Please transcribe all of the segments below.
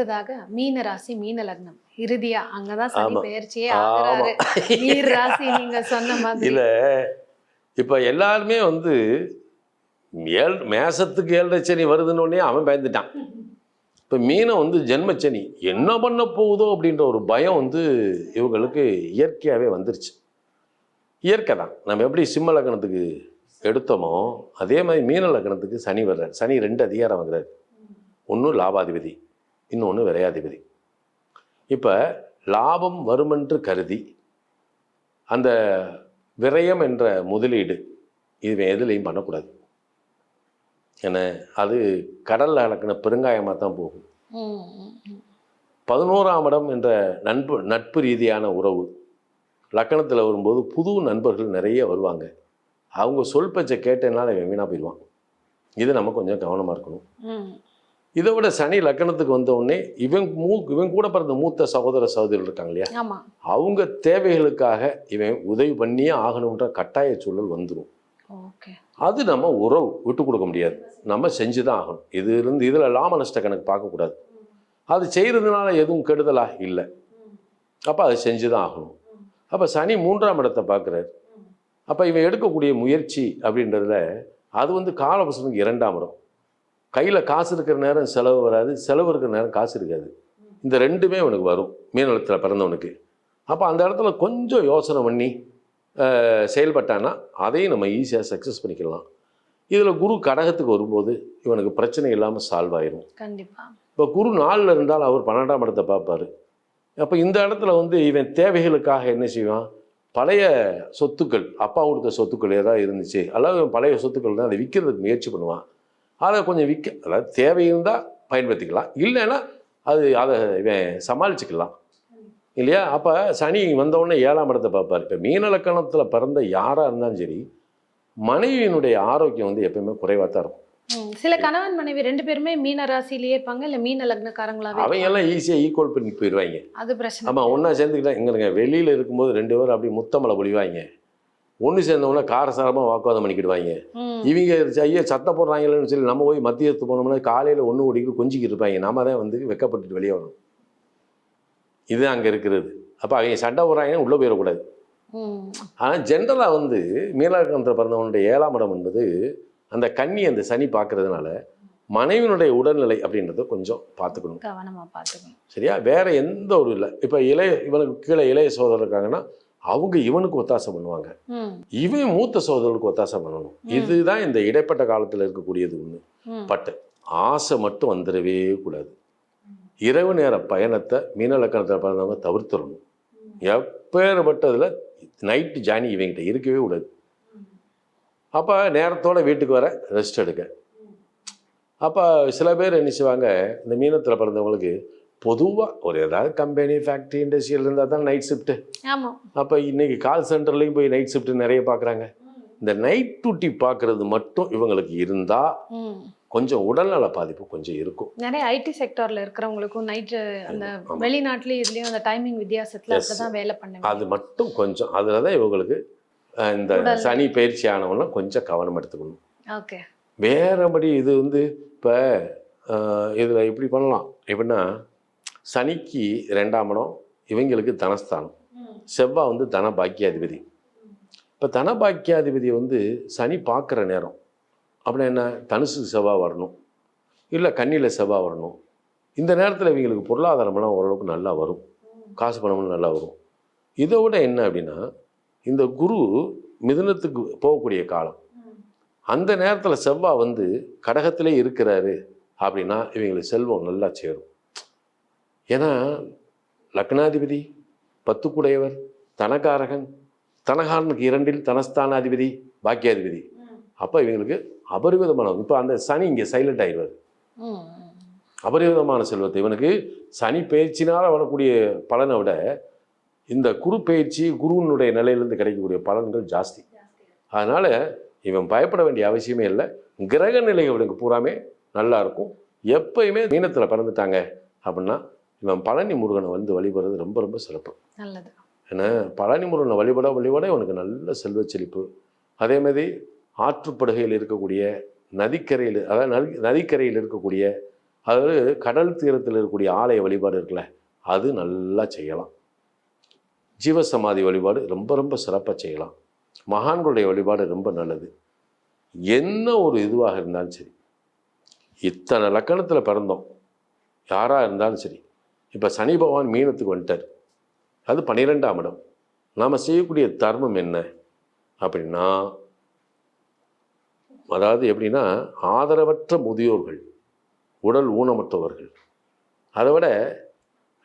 அடுத்ததாக மீன ராசி மீன லக்னம். இறுதியா அங்கதான் சனி. பெயர்ச்சியே ஆகுறாரு நீர் ராசி நீங்க சொன்ன மாதிரி. இல்ல இப்ப எல்லாருமே வந்து ஏழ் மேசத்துக்கு ஏழரை சனி வருதுன்னு அவன் பயந்துட்டான். இப்ப மீனம் வந்து ஜென்மச்சனி என்ன பண்ண போகுதோ அப்படின்ற ஒரு பயம் வந்து இவங்களுக்கு இயற்கையாகவே வந்துருச்சு. இயற்கை தான். நம்ம எப்படி சிம்ம லக்னத்துக்கு எடுத்தோமோ அதே மாதிரி மீன லக்னத்துக்கு சனி வர்றார். சனி ரெண்டு அதிகாரம் வர்றாரு ஒன்று லாபாதிபதி. இன்னொன்று விரையாதிபதி. இப்போ லாபம் வருமென்று கருதி அந்த விரயம் என்ற முதலீடு இவன் எதுலேயும் பண்ணக்கூடாது. ஏன்னா அது கடலில் கலக்கின பெருங்காயமாக தான் போகும். பதினோராம் இடம் என்ற நண்பு நட்பு ரீதியான உறவு. லக்கணத்தில் வரும்போது புது நண்பர்கள் நிறைய வருவாங்க. அவங்க சொல் பேச்சை கேட்டனால இவன் வீணாக போயிடுவான். இது நம்ம கொஞ்சம் கவனமாக இருக்கணும். இதை விட சனி லக்கணத்துக்கு வந்த உடனே இவன் மூ இவன் கூட பிறந்த மூத்த சகோதர சகோதரிகள் இருக்காங்க இல்லையா? அவங்க தேவைகளுக்காக இவன் உதவி பண்ணியே ஆகணுன்ற கட்டாய சூழல் வந்துடும் அது நம்ம உறவு விட்டு கொடுக்க முடியாது. நம்ம செஞ்சு தான் ஆகணும். இது இருந்து இதில் லாப நஷ்ட கணக்கு பார்க்கக்கூடாது அது செய்கிறதுனால எதுவும் கெடுதலா இல்லை. அப்போ அதை செஞ்சு தான் ஆகணும். அப்போ சனி மூன்றாம் இடத்தை பார்க்குறாரு. அப்போ இவன் எடுக்கக்கூடிய முயற்சி அப்படின்றதுல அது வந்து காலபுசனுக்கு இரண்டாம் இடம். கையில் காசு இருக்கிற நேரம் செலவு வராது செலவு இருக்கிற நேரம் காசு இருக்காது. இந்த ரெண்டுமே அவனுக்கு வரும் மீனத்தில் பிறந்தவனுக்கு. அப்போ அந்த இடத்துல கொஞ்சம் யோசனை பண்ணி செயல்பட்டான்னா அதையும் நம்ம ஈஸியாக சக்ஸஸ் பண்ணிக்கலாம். இதில் குரு கடகத்துக்கு வரும்போது இவனுக்கு பிரச்சனை இல்லாமல் சால்வ் ஆயிரும். கண்டிப்பா. இப்போ குரு நாளில் இருந்தால் அவர் பன்னெண்டாம் இடத்தை பார்ப்பாரு. அப்போ இந்த இடத்துல வந்து இவன் தேவைகளுக்காக என்ன செய்வான்? பழைய சொத்துக்கள் அப்பா கொடுத்த சொத்துக்கள் ஏதாவது இருந்துச்சு. அல்லது பழைய சொத்துக்கள் தான் அதை விற்கிறதுக்கு முயற்சி பண்ணுவான். அதை கொஞ்சம் விற்க அதாவது தேவை இருந்தால் பயன்படுத்திக்கலாம். இல்லைன்னா அது அதை இவன் சமாளிச்சுக்கலாம். இல்லையா? அப்போ சனி வந்த உடனே ஏழாம் இடத்தை பார்ப்பார். இப்போ மீனலக்கணத்தில் பிறந்த யாராக இருந்தாலும் சரி மனைவியினுடைய ஆரோக்கியம் வந்து எப்பயுமே குறைவாக தான் இருக்கும். சில கணவன் மனைவி ரெண்டு பேருமே மீன ராசியிலேயே இருப்பாங்க இல்ல மீன லக்னக்காரங்களாவே அவங்க. எல்லாம் ஈஸியாக ஈக்குவல் பண்ணி போயிடுவாங்க அது பிரச்சனை. ஆமாம் ஒன்றா சேர்ந்துக்கிட்டா எங்களுங்க வெளியில் இருக்கும்போது ரெண்டு பேரும் அப்படி முத்தமலை பொழிவாங்க. ஒன்று சேர்ந்தவொடனே காரசாரமாக வாக்குவாதம் பண்ணிக்கிடுவாங்க. இவங்க ஐயோ சத்தம் போடுறாங்களேன்னு சொல்லி நம்ம போய் மத்தியத்து போனோம்னா காலையில் ஒன்று ஓடிக்கு கொஞ்சிக்கிட்டு இருப்பாங்க நாம தான் வந்து வெக்கப்பட்டுட்டு வெளியே வரணும். இது அங்கே இருக்கிறது. அப்போ அவங்க சண்டை போடுறாங்கன்னு உள்ளே போயிடக்கூடாது. ஆனால் ஜென்ரலாக வந்து மீனலக்கணத்தில் பிறந்தவனுடைய ஏழாம் இடம் என்பது அந்த கன்னி அந்த சனி பார்க்கறதுனால மனைவியினுடைய உடல்நிலை அப்படின்றத கொஞ்சம் பார்த்துக்கணும். கவனமா பாத்துக்கணும் சரியா? வேற எந்த ஒரு இல்லை. இப்போ இளைய இவனுக்கு கீழே இளைய சோதரர் இருக்காங்கன்னா அவங்க இவனுக்கு ஒத்தாசை பண்ணுவாங்க. இவன் மூத்த சோதரருக்கு ஒத்தாசை பண்ணணும். இதுதான் இந்த இடைப்பட்ட காலத்தில் இருக்கக்கூடியது ஒன்று ம். பட் ஆசை மட்டும் வந்துடவே கூடாது. இரவு நேர பயணத்தை மீனலக்கணத்தில் பிறந்தவங்க தவிர்த்துடணும். எப்பேற்பட்டதில் நைட்டு ஜானி இவங்கிட்ட இருக்கவே கூடாது. அப்போ நேரத்தோட வீட்டுக்கு வர ரெஸ்ட் எடுக்க அப்போ சில பேர் என்ன செய்வாங்க இந்த மீனத்தில் பிறந்தவங்களுக்கு பொதுவாக ஒரு ஏதாவது கம்பெனி ஃபேக்ட்ரி இண்டஸ்ட்ரியல் இருந்தால் தான் நைட் ஷிஃப்ட்டு அப்போ இன்னைக்கு கால் சென்டர்லேயும் போய் நைட் ஷிஃப்ட் நிறைய பார்க்குறாங்க இந்த நைட் டியூட்டி பார்க்குறது மட்டும் இவங்களுக்கு இருந்தால். கொஞ்சம் உடல்நல பாதிப்பு கொஞ்சம் இருக்கும் நிறைய ஐடி செக்டார்ல இருக்கிறவங்களுக்கும் நைட் அந்த. வெளிநாட்டுலயும் இதுலயும் அந்த டைமிங் வித்தியாசத்துல. அப்படிதான் வேலை பண்ண அது மட்டும் கொஞ்சம் அதில் தான் இவங்களுக்கு இந்த. சனி பயிற்சி ஆனவங்கன்னா கொஞ்சம் கவனம் எடுத்துக்கணும் ஓகே வேறபடி இது வந்து இப்போ இதில் இப்படி பண்ணலாம் எப்படின்னா சனிக்கு ரெண்டாம் இடம் இவங்களுக்கு தனஸ்தானம். செவ்வாய் வந்து தன பாக்கியாதிபதி. இப்போ தன பாக்கியாதிபதி வந்து சனி பார்க்குற நேரம். அப்படின்னா என்ன? தனுசு செவ்வாய் வரணும். இல்லை கன்னியில் செவ்வாய் வரணும். இந்த நேரத்தில் இவங்களுக்கு பொருளாதாரமெல்லாம் ஓரளவுக்கு நல்லா வரும். காசு பணமும் நல்லா வரும். இதை விட என்ன அப்படின்னா இந்த குரு மிதுனத்துக்கு போகக்கூடிய காலம். அந்த நேரத்தில் செவ்வாய் வந்து கடகத்திலே இருக்கிறாரு அப்படின்னா இவங்களுக்கு செல்வம் நல்லா சேரும். ஏன்னா லக்னாதிபதி பத்துக்குடையவர் தனகாரகன் தனகாரனுக்கு இரண்டில் தனஸ்தானாதிபதி பாக்கியாதிபதி. அப்போ இவங்களுக்கு அபரிவிதமான இப்போ அந்த சனி இங்கே சைலண்ட் ஆயிடுவார். அபரிவிதமான செல்வத்தை. இவனுக்கு சனி பயிற்சினால் வரக்கூடிய பலனை விட இந்த குரு பயிற்சி குருவினுடைய நிலையிலேருந்து கிடைக்கக்கூடிய பலன்கள் ஜாஸ்தி. அதனால் இவன் பயப்பட வேண்டிய அவசியமே இல்லை. கிரக நிலை இவனுக்கு பூராமே நல்லா இருக்கும். எப்பயுமே மீனத்தில் பிறந்துட்டாங்க அப்படின்னா இவன் பழனி முருகனை வந்து வழிபடுறது ரொம்ப ரொம்ப சிறப்பு. நல்லது. ஏன்னா பழனி முருகனை வழிபட வழிபட இவனுக்கு நல்ல செல்வச் செழிப்பு. அதே மாதிரி ஆற்றுப்படுகையில் இருக்கக்கூடிய நதிக்கரையில் அதாவது நதி நதிக்கரையில் இருக்கக்கூடிய அதாவது கடல் தீரத்தில் இருக்கக்கூடிய ஆலய வழிபாடு இருக்குல்ல அது நல்லா செய்யலாம். ஜீவசமாதி வழிபாடு ரொம்ப ரொம்ப சிறப்பாக செய்யலாம். மகான்களுடைய வழிபாடு ரொம்ப நல்லது. என்ன ஒரு இதுவாக இருந்தாலும் சரி. இத்தனை லக்கணத்தில் பிறந்தோம். யாராக இருந்தாலும் சரி. இப்போ சனி பகவான் மீனத்துக்கு வந்துட்டார். அது பன்னிரெண்டாம் இடம். நாம் செய்யக்கூடிய தர்மம் என்ன? அப்படின்னா அதாவது எப்படின்னா ஆதரவற்ற முதியோர்கள் உடல் ஊனமற்றவர்கள். அதை விட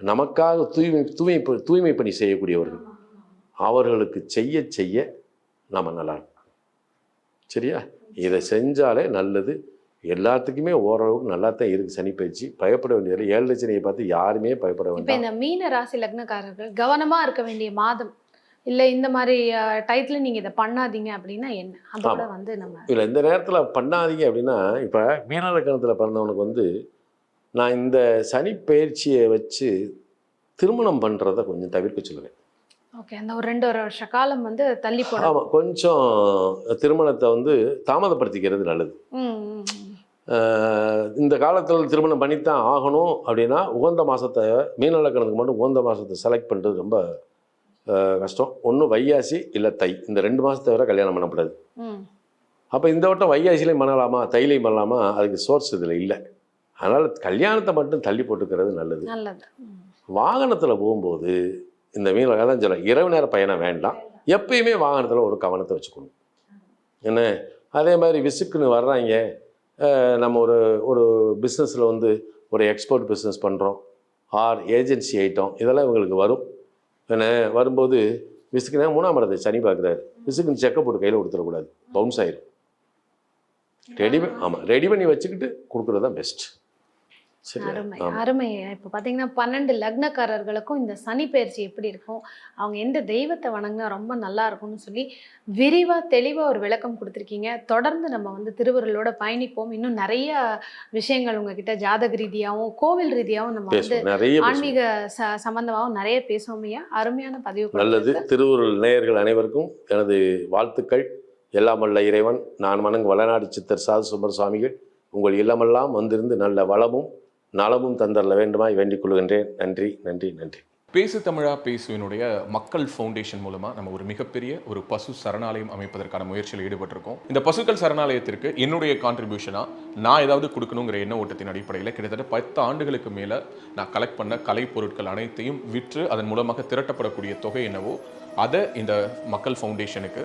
நமக்காக தூய்மை தூய்மை தூய்மை பணி செய்யக்கூடியவர்கள். அவர்களுக்கு செய்ய செய்ய நாம் நல்லா சரியா? இதை செஞ்சாலே நல்லது. எல்லாத்துக்குமே ஓரளவுக்கு நல்லா தான் இருக்குது சனி பயிற்சி. பயப்பட வேண்டியதில்லை. ஏழு சனியை பார்த்து யாருமே பயப்பட இப்ப வேண்டாம். இந்த மீன ராசி லக்னக்காரர்கள் கவனமா இருக்க வேண்டிய மாதம். இல்ல இந்த மாதிரி டயத்துல நீங்க இதை பண்ணாதீங்க அப்படின்னா என்ன? அதோட. வந்து நம்ம இல்லை இந்த நேரத்தில் பண்ணாதீங்க அப்படின்னா இப்போ மீனலக்கணத்தில் பிறந்தவனுக்கு வந்து நான் இந்த சனி பயிற்சியை வச்சு திருமணம் பண்ணுறத கொஞ்சம் தவிர்க்க சொல்லுவேன். ஓகே அந்த ஒரு ரெண்டு ஒரு வருஷ காலம் வந்து தள்ளி போடும் ஆமாம் கொஞ்சம் திருமணத்தை வந்து தாமதப்படுத்திக்கிறது நல்லது. இந்த காலத்தில் திருமணம் பண்ணித்தான் ஆகணும் அப்படின்னா உகந்த மாதத்தை மீனலக்கணத்துக்கு மட்டும் உகந்த மாதத்தை செலக்ட் பண்ணுறது ரொம்ப கஷ்டம். ஒன்று வையாசி இல்லை தை. இந்த ரெண்டு மாதத்தை வரை கல்யாணம் பண்ணக்கூடாது. அப்போ இந்த வட்டம் வையாசிலையும் பண்ணலாமா தைலையும் பண்ணலாமா அதுக்கு சோர்ஸ் இதில் இல்லை. அதனால் கல்யாணத்தை மட்டும் தள்ளி போட்டுக்கிறது நல்லது. வாகனத்தில் போகும்போது இந்த மீனில் தான் சொல்ல இரவு நேர பயணம் வேண்டாம். எப்பயுமே வாகனத்தில் ஒரு கவனத்தை வச்சுக்கணும். என்ன? அதே மாதிரி விசுக்குன்னு வர்றாங்க. நம்ம ஒரு ஒரு பிஸ்னஸில் வந்து ஒரு எக்ஸ்போர்ட் பிஸ்னஸ் பண்ணுறோம் ஆர் ஏஜென்சி ஐட்டம் இதெல்லாம் இவங்களுக்கு வரும். என்ன வரும்போது விசுக்குனா மூணாம் இடத்தை சனி பார்க்குறாரு. விசுக்குன்னு செக்கப் போட்டு கையில் கொடுத்துடக்கூடாது. பவுன்ஸ் ஆயிரும். ரெடி ஆமாம் ரெடி பண்ணி வச்சுக்கிட்டு கொடுக்குறது தான் பெஸ்ட் அருமை அருமை. இப்போ பார்த்தீங்கன்னா பன்னெண்டு லக்னக்காரர்களுக்கும் இந்த சனி பயிற்சி எப்படி இருக்கும்? அவங்க எந்த தெய்வத்தை வணங்கினா ரொம்ப நல்லா இருக்கும்னு சொல்லி விரிவாக தெளிவாக ஒரு விளக்கம் கொடுத்துருக்கீங்க. தொடர்ந்து நம்ம வந்து திருவருளோட பயணிப்போம். இன்னும் நிறைய விஷயங்கள் உங்ககிட்ட ஜாதக ரீதியாகவும் கோவில் ரீதியாகவும் நம்ம வந்து ஆன்மீக ச சம்பந்தமாகவும் நிறைய பேசுவோம் ஐயா. அருமையான பதிவு நல்லது. திருவுருள் நேயர்கள் அனைவருக்கும் எனது வாழ்த்துக்கள். எல்லாம் வல்ல இறைவன். நான் வணங்கு வளநாடு சித்தர் சாது சுந்தர சுவாமிகள் உங்கள் இல்லமெல்லாம் வந்திருந்து நல்ல வளமும் நலமும் தந்தரல வேண்டுமாய் வேண்டிக் கொள்கின்றேன் நன்றி நன்றி நன்றி. பேசு தமிழா பேசுவினுடைய மக்கள் ஃபவுண்டேஷன் மூலமாக நம்ம ஒரு மிகப்பெரிய ஒரு பசு சரணாலயம் அமைப்பதற்கான முயற்சியில் ஈடுபட்டிருக்கோம். இந்த பசுக்கள் சரணாலயத்திற்கு என்னுடைய கான்ட்ரிபியூஷனாக நான் ஏதாவது கொடுக்கணுங்கிற எண்ண ஓட்டத்தின் அடிப்படையில் கிட்டத்தட்ட பத்து ஆண்டுகளுக்கு மேலே நான் கலெக்ட் பண்ண கலை பொருட்கள் அனைத்தையும் விற்று அதன் மூலமாக திரட்டப்படக்கூடிய தொகை என்னவோ அதை இந்த மக்கள் ஃபவுண்டேஷனுக்கு